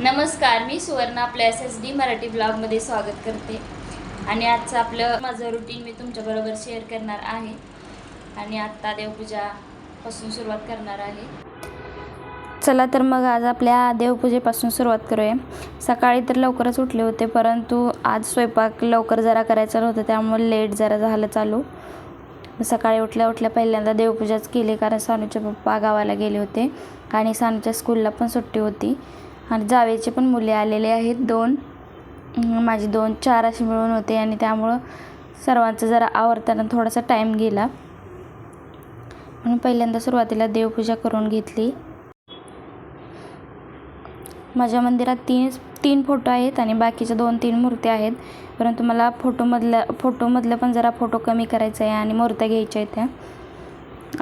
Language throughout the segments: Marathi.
नमस्कार मी सुवर्ण आपल्या एस एस डी मराठी ब्लॉगमध्ये स्वागत करते. आणि आजचं आपलं माझं रुटीन मी तुमच्याबरोबर शेअर करणार आहे. आणि आत्ता देवपूजापासून सुरुवात करणार आहे. चला तर मग आज आपल्या देवपूजेपासून सुरुवात करूया. सकाळी तर लवकरच उठले होते परंतु आज स्वयंपाक लवकर जरा करायचा नव्हतं त्यामुळे लेट जरा झालं चालू. सकाळी उठल्या उठल्या पहिल्यांदा देवपूजाच केली कारण सानूचे पप्पा गावाला गेले होते. आणि सानूच्या स्कूलला पण सुट्टी होती. आणि जावेचे पण मुले आलेले आहेत दोन. माझी दोन चार असे मिळून होते आणि त्यामुळं सर्वांचं जरा आवरताना थोडासा टाईम गेला. म्हणून पहिल्यांदा सुरुवातीला देवपूजा करून घेतली. माझ्या मंदिरात तीन तीन फोटो आहेत आणि बाकीच्या दोन तीन मूर्त्या आहेत. परंतु मला फोटोमधल्या फोटोमधलं पण जरा फोटो कमी करायचा आहे आणि मूर्त्या घ्यायच्या आहेत त्या.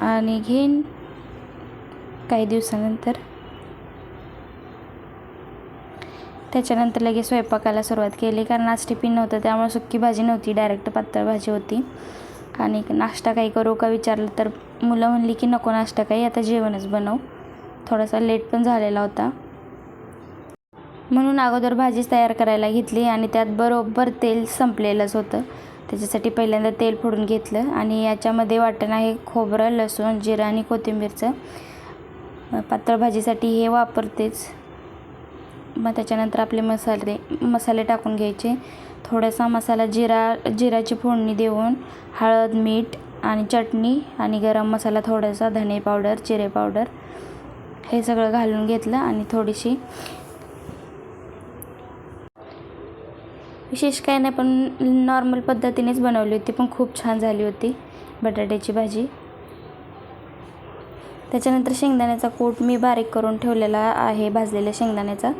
आणि घेईन काही दिवसानंतर. त्याच्यानंतर लगेच स्वयंपाकाला सुरुवात केली कारण आज टिफिन नव्हतं त्यामुळे सुक्की भाजी नव्हती डायरेक्ट पातळ भाजी होती. आणि नाश्ता काही करू का विचारलं तर मुलं म्हणली की नको नाश्ता काही आता जेवणच बनव. थोडासा लेट पण झालेला होता. म्हणून अगोदर भाजीच तयार करायला घेतली आणि त्यात बरोबर तेल संपलेलंच होतं. त्याच्यासाठी पहिल्यांदा तेल फोडून घेतलं आणि याच्यामध्ये वाटण आहे खोबरं लसूण जिरं आणि कोथिंबीरचं. पातळ भाजीसाठी हे वापरतेच. मग त्याच्यानंतर आपले मसाले मसाले टाकून घ्यायचे. थोडासा मसाला जिरा जिराची फोडणी देऊन हळद मीठ आणि चटणी आणि गरम मसाला थोडासा धने पावडर जिरे पावडर हे सगळं घालून घेतलं आणि थोडीशी विशेष काही नाही पण नॉर्मल पद्धतीनेच बनवली होती पण खूप छान झाली होती बटाट्याची भाजी. त्याच्यानंतर शेंगदाण्याचा कूट मी बारीक करून ठेवलेला आहे भाजलेल्या शेंगदाण्याचा.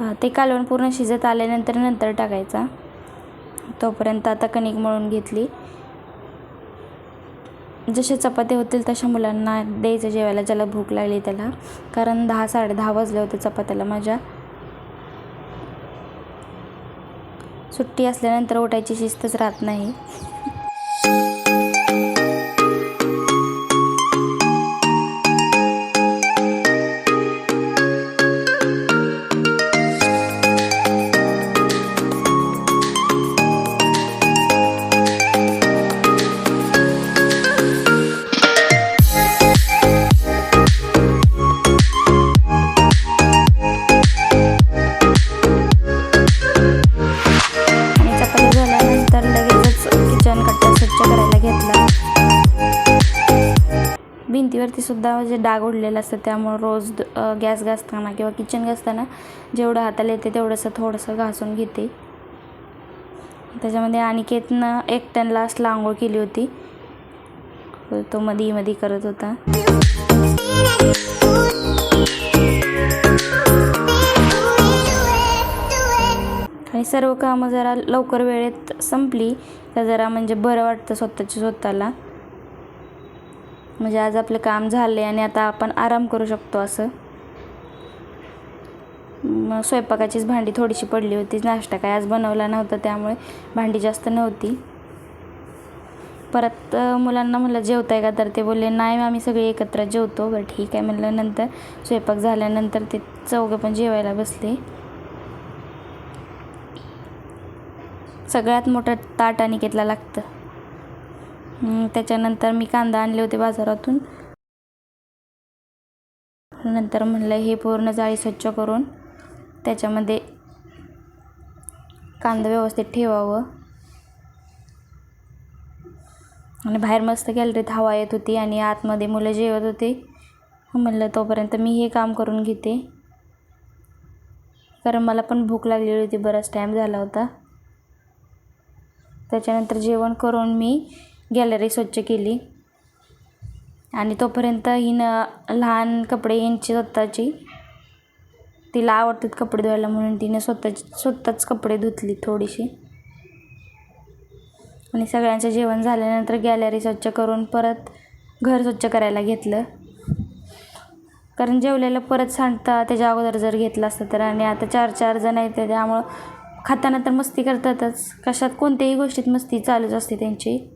ते कालवण पूर्ण शिजत आल्यानंतर नंतर टाकायचा. तोपर्यंत आता कणिक मळून घेतली. जसे चपात्या होतील तशा मुलांना द्यायचं जेवायला ज्याला भूक लागली त्याला. कारण दहा साडे दहा वाजले होते चपात्याला माझ्या. सुट्टी असल्यानंतर उठायची शिस्तच राहत नाही. भिंतीवरती सुद्धा म्हणजे डाग उडलेला असतं त्यामुळं रोज गॅस घासताना किंवा किचन घासताना जेवढं हाताला येते तेवढंसं थोडंसं घासून घेते. त्याच्यामध्ये अनिकेतनं एकट्यानं लास्ट आंघोळ केली होती. तो मधी मधी करत होता. आणि सर्व कामं जरा लवकर वेळेत संपली तर जरा म्हणजे बरं वाटतं स्वतःच्या स्वतःला. म्हणजे आज आपलं काम झालं आहे आणि आता आपण आराम करू शकतो असं. मग स्वयंपाकाचीच भांडी थोडीशी पडली होती. नाश्ता काय आज बनवला नव्हता त्यामुळे भांडी जास्त नव्हती. परत मुलांना म्हणलं जेवताय का? तर ते बोलले नाही आम्ही सगळे एकत्र जेवतो. बरं ठीक आहे म्हणलं नंतर. स्वयंपाक झाल्यानंतर ते चौघं पण जेवायला बसले. सगळ्यात मोठं ताट अनिकेतला लागतं. त्याच्यानंतर मी कांदा आणले होते बाजारातून. नंतर म्हणलं हे पूर्ण जाळी स्वच्छ करून त्याच्यामध्ये कांदा व्यवस्थित ठेवावं. आणि बाहेर मस्त गॅलरीत हवा येत होती आणि आतमध्ये मुलं जेवत होते. म्हणलं तोपर्यंत मी हे काम करून घेते. कारण मला पण भूक लागलेली होती बराच टाईम झाला होता. त्याच्यानंतर जेवण करून मी गॅलरी स्वच्छ केली. आणि तोपर्यंत हिनं लहान कपडे यांची स्वतःची तिला आवडतात कपडे धुवायला म्हणून तिने स्वतःची स्वतःच कपडे धुतली थोडीशी. आणि सगळ्यांचं जेवण झाल्यानंतर गॅलरी स्वच्छ करून परत घर स्वच्छ करायला घेतलं. कारण जेवलेलं परत सांडता त्याच्या अगोदर जर घेतलं असतं तर आणि आता चार चार जण आहेत त्यामुळं खाताना तर मस्ती करतातच. कशात कोणत्याही गोष्टीत मस्ती चालूच असते त्यांची.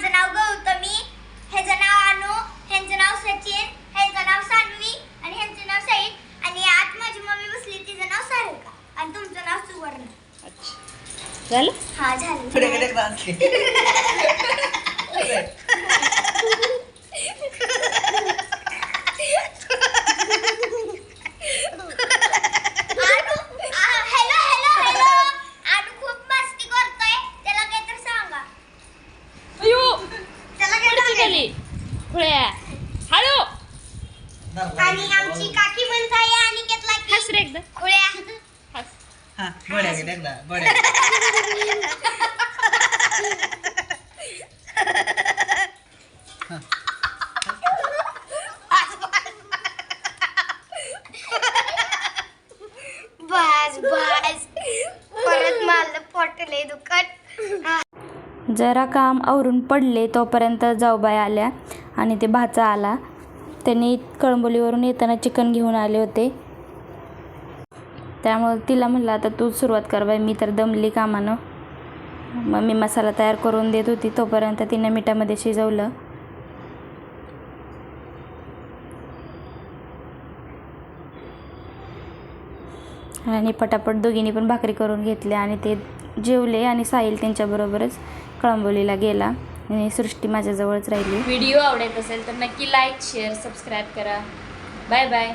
खाली खुळ्या हॅलो. आणि आमची काकी म्हणताय आणि घेतला की. हस रे एकदा खुळ्या बड्या बस बस. परत मला पोटले दुखत. जरा काम आवरून पडले तोपर्यंत जाऊबाई आल्या आणि ते भाचा आला. त्यांनी कळंबोलीवरून येताना चिकन घेऊन आले होते. त्यामुळं तिला म्हणलं आता तू सुरुवात कर बाई मी तर दमली कामानं. मग मी मसाला तयार करून देत होती तोपर्यंत तिनं मिठामध्ये शिजवलं. आणि पटापट दोघींनी पण भाकरी करून घेतल्या आणि ते जेवले आणि साहिल त्यांच्याबरोबरच कळंबोलीला गेला आणि सृष्टी माझ्याजवळच राहिली. व्हिडिओ आवडत असेल तर नक्की लाईक शेअर सबस्क्राईब करा. Bye bye.